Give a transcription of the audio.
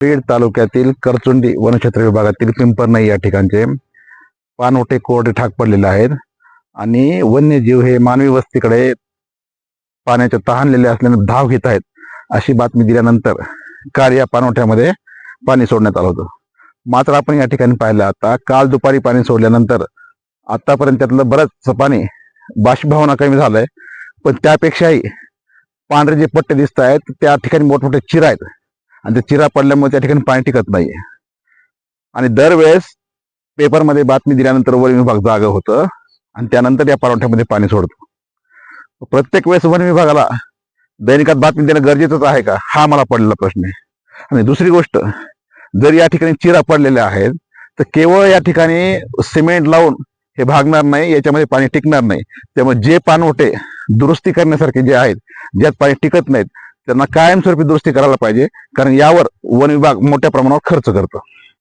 बीड तालुक्यातील करचुंडी वनक्षेत्र विभागातील पिंपरनाई या ठिकाणचे पानवटे कोरडे ठाक पडलेले आहेत. आणि वन्यजीव हे मानवी वस्तीकडे पाण्याचे तहानलेले असल्याने धाव घेत आहेत. अशी बातमी दिल्यानंतर काल या पानवठ्यामध्ये पाणी सोडण्यात आलं होतं. मात्र आपण या ठिकाणी पाहिलं आता काल दुपारी पाणी सोडल्यानंतर आतापर्यंत त्यातलं बरंच पाणी बाष्पीभवना कमी झालंय. पण त्यापेक्षाही पांढरे जे पट्टे दिसत आहेत त्या ठिकाणी मोठमोठे चिर आहेत. आणि ते चिरा पडल्यामुळे त्या ठिकाणी पाणी टिकत नाही आणि दरवेळेस पेपरमध्ये बातमी दिल्यानंतर वन विभाग जाग होतं आणि त्यानंतर या पारवठ्यामध्ये पाणी सोडतो. प्रत्येक वेळेस वन विभागाला दैनिकात बातमी देणं गरजेचंच आहे का? हा मला पडलेला प्रश्न आहे. आणि दुसरी गोष्ट जर या ठिकाणी चिरा पडलेल्या आहेत तर केवळ या ठिकाणी सिमेंट लावून हे भागणार नाही याच्यामध्ये पाणी टिकणार नाही. त्यामुळे जे पाणवटे दुरुस्ती करण्यासारखे जे आहेत ज्यात पाणी टिकत नाहीत त्यांना कायमस्वरूपी दुरुस्ती करायला पाहिजे. कारण यावर वन विभाग मोठ्या प्रमाणावर खर्च करतो.